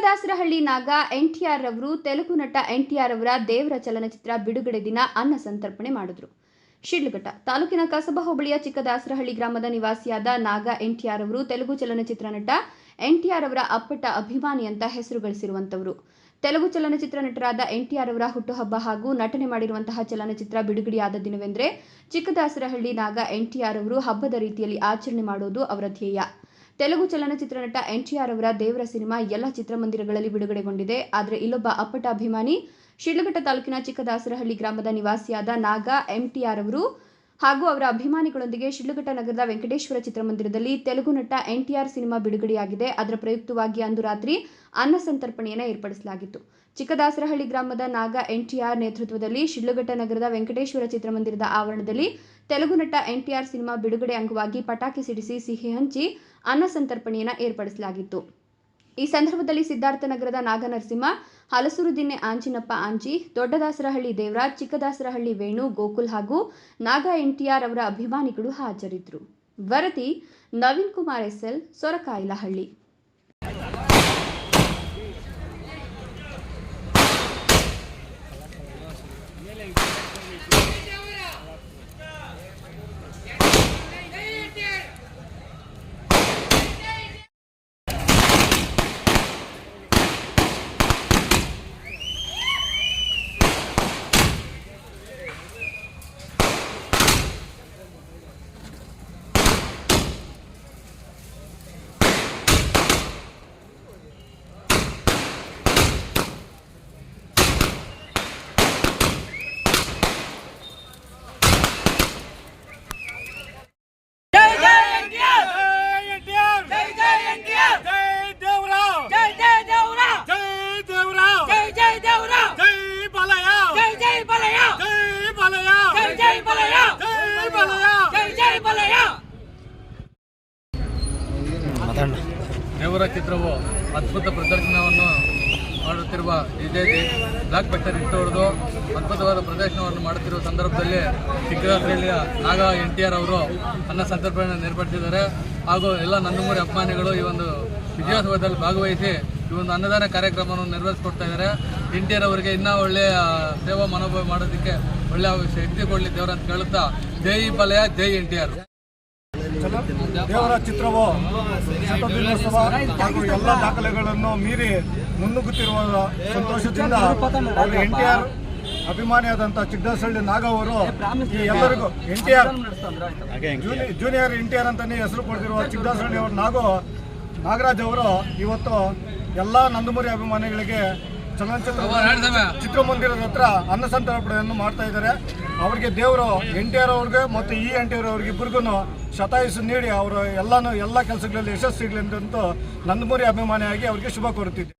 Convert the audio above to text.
ಚಿಕ್ಕದಾಸರಹಳ್ಳಿ ನಾಗ ಎನ್ಟಿಆರ್ ರವರು, ತೆಲುಗು ನಟ ಎನ್ಟಿಆರ್ ಅವರ ದೇವರ ಚಲನಚಿತ್ರ ಬಿಡುಗಡೆ ದಿನ ಅನ್ನ ಸಂತರ್ಪಣೆ ಮಾಡಿದ್ರು. ಶಿಡ್ಲಘಟ್ಟ ತಾಲೂಕಿನ ಕಸಬಾ ಹೋಬಳಿಯ ಚಿಕ್ಕದಾಸರಹಳ್ಳಿ ಗ್ರಾಮದ ನಿವಾಸಿಯಾದ ನಾಗ ಎನ್ಟಿಆರ್ ಅವರು ತೆಲುಗು ಚಲನಚಿತ್ರ ನಟ ಎನ್ಟಿಆರ್ ಅವರ ಅಪ್ಪಟ ಅಭಿಮಾನಿ ಅಂತ ಹೆಸರು ಗಳಿಸಿರುವಂತವರು. ತೆಲುಗು ಚಲನಚಿತ್ರ ನಟರಾದ ಎನ್ಟಿಆರ್ ಅವರ ಹುಟ್ಟುಹಬ್ಬ ಹಾಗೂ ನಟನೆ ಮಾಡಿರುವಂತಹ ಚಲನಚಿತ್ರ ಬಿಡುಗಡೆಯಾದ ದಿನವೆಂದರೆ ಚಿಕ್ಕದಾಸರಹಳ್ಳಿ ನಾಗ ಎನ್ಟಿಆರ್ ಅವರು ಹಬ್ಬದ ರೀತಿಯಲ್ಲಿ ಆಚರಣೆ ಮಾಡುವುದು ಅವರ ಧ್ಯೇಯ. ತೆಲುಗು ಚಲನಚಿತ್ರ ನಟ ಎನ್ಟಿಆರ್ ಅವರ ದೇವರ ಸಿನಿಮಾ ಎಲ್ಲ ಚಿತ್ರಮಂದಿರಗಳಲ್ಲಿ ಬಿಡುಗಡೆಗೊಂಡಿದೆ. ಆದರೆ ಇಲ್ಲೊಬ್ಬ ಅಪ್ಪಟ ಅಭಿಮಾನಿ, ಶಿಡ್ಲಘಟ್ಟ ತಾಲೂಕಿನ ಚಿಕ್ಕದಾಸರಹಳ್ಳಿ ಗ್ರಾಮದ ನಿವಾಸಿಯಾದ ನಾಗ ಎಂಟಿಆರ್ ಅವರು ಹಾಗೂ ಅವರ ಅಭಿಮಾನಿಗಳೊಂದಿಗೆ ಶಿಡ್ಲಘಟ್ಟ ನಗರದ ವೆಂಕಟೇಶ್ವರ ಚಿತ್ರಮಂದಿರದಲ್ಲಿ ತೆಲುಗು ನಟ ಎನ್ಟಿಆರ್ ಸಿನಿಮಾ ಬಿಡುಗಡೆಯಾಗಿದೆ. ಅದರ ಪ್ರಯುಕ್ತವಾಗಿ ಅಂದು ರಾತ್ರಿ ಅನ್ನ ಸಂತರ್ಪಣೆಯನ್ನು ಏರ್ಪಡಿಸಲಾಗಿತ್ತು. ಚಿಕ್ಕದಾಸರಹಳ್ಳಿ ಗ್ರಾಮದ ನಾಗ ಎನ್ಟಿಆರ್ ನೇತೃತ್ವದಲ್ಲಿ ಶಿಡ್ಲಘಟ್ಟ ನಗರದ ವೆಂಕಟೇಶ್ವರ ಚಿತ್ರಮಂದಿರದ ಆವರಣದಲ್ಲಿ ತೆಲುಗು ನಟ ಎನ್ಟಿಆರ್ ಸಿನಿಮಾ ಬಿಡುಗಡೆ ಅಂಗವಾಗಿ ಪಟಾಕಿ ಸಿಡಿಸಿ ಸಿಹಿ ಹಂಚಿ ಅನ್ನ ಸಂತರ್ಪಣೆಯನ್ನು ಏರ್ಪಡಿಸಲಾಗಿತ್ತು. ಈ ಸಂದರ್ಭದಲ್ಲಿ ಸಿದ್ಧಾರ್ಥ ನಗರದ ನಾಗನರಸಿಂಹ, ಹಲಸೂರು ದಿನ್ನೆ ಆಂಜಿನಪ್ಪ ಆಂಜಿ, ದೊಡ್ಡದಾಸರಹಳ್ಳಿ ದೇವರಾಜ್, ಚಿಕ್ಕದಾಸರಹಳ್ಳಿ ವೇಣು ಗೋಕುಲ್ ಹಾಗೂ ನಾಗ ಎನ್ಟಿಆರ್ ಅವರ ಅಭಿಮಾನಿಗಳು ಹಾಜರಿದ್ದರು. ವರದಿ ನವೀನ್ ಕುಮಾರ್ ಎಸ್ಎಲ್, ಸೊರಕಾಯಿಲಹಳ್ಳಿ. ದೇವರ ಚಿತ್ರವು ಅದ್ಭುತ ಪ್ರದರ್ಶನವನ್ನು ಮಾಡುತ್ತಿರುವ ವಿಜಯ್ ಬ್ಲಾಕ್ ಬಸ್ಟರ್ ಇಟ್ಟು ಅದ್ಭುತವಾದ ಪ್ರದರ್ಶನವನ್ನು ಮಾಡುತ್ತಿರುವ ಸಂದರ್ಭದಲ್ಲಿ ಚಿಕ್ಕದಾಸರಳ್ಳಿಯ ನಾಗ ಎನ್ ಟಿ ಆರ್ ಅವರು ಅನ್ನ ಸಂದರ್ಭವನ್ನು ಏರ್ಪಡಿಸಿದ್ದಾರೆ ಹಾಗೂ ಎಲ್ಲ ನಂದಮೂರಿ ಅಭಿಮಾನಿಗಳು ಈ ಒಂದು ವಿಜಯೋತ್ಸವದಲ್ಲಿ ಭಾಗವಹಿಸಿ ಈ ಒಂದು ಅನ್ನದಾನ ಕಾರ್ಯಕ್ರಮವನ್ನು ನೆರವೇರಿಸಿಕೊಡ್ತಾ ಇದ್ದಾರೆ. ಎನ್ ಟಿ ಆರ್ ಅವರಿಗೆ ಇನ್ನೂ ಒಳ್ಳೆಯ ಸೇವಾ ಮನೋಭಾವ ಮಾಡೋದಕ್ಕೆ ಒಳ್ಳೆಯ ಶಕ್ತಿ ಕೊಡಲಿ ದೇವರಂತ ಕೇಳುತ್ತಾ, ಜೈ ಬಲಯ ಜೈ ಎನ್ ಟಿ ಆರ್. ದೇವರ ಚಿತ್ರವು ಶತದಿನೋತ್ಸವ ಹಾಗೂ ಎಲ್ಲ ದಾಖಲೆಗಳನ್ನು ಮೀರಿ ಮುನ್ನುಗ್ಗುತ್ತಿರುವ ಸಂತೋಷದಿಂದ ಎನ್ ಟಿ ಆರ್ ಅಭಿಮಾನಿಯಾದಂಥ ನಾಗ ಅವರು ಈ ಎಲ್ಲರಿಗೂ N T R junior N T R ಅಂತಾನೆ ಹೆಸರು ಪಡೆದಿರುವ ಚಿಕ್ಕಸಳ್ಳಿ ಅವರು ನಾಗು, ನಾಗರಾಜ್ ಅವರು ಇವತ್ತು ಎಲ್ಲ ನಂದಮುರಿ ಅಭಿಮಾನಿಗಳಿಗೆ ಚಲನಚಿತ್ರ ಚಿತ್ರಮಂದಿರದ ಹತ್ರ ಅನ್ನ ಮಾಡ್ತಾ ಇದ್ದಾರೆ. ಅವರಿಗೆ ದೇವರು ಎನ್ ಟಿ ಆರ್ ಅವ್ರಿಗೆ ಮತ್ತು ಇ ಎನ್ ಟಿ ಆರ್ ಅವ್ರಿಗೆ ಇಬ್ಬರಿಗೂ ಶತಾಯುಷು ನೀಡಿ ಅವರು ಎಲ್ಲಾನು ಎಲ್ಲ ಕೆಲಸಗಳಲ್ಲಿ ಯಶಸ್ಸು ಸಿಗಲಿ ಅಂತಂತೂ ನಂದಮೂರಿ ಅಭಿಮಾನಿಯಾಗಿ ಅವರಿಗೆ ಶುಭ ಕೋರುತ್ತಿದ್ದೆ.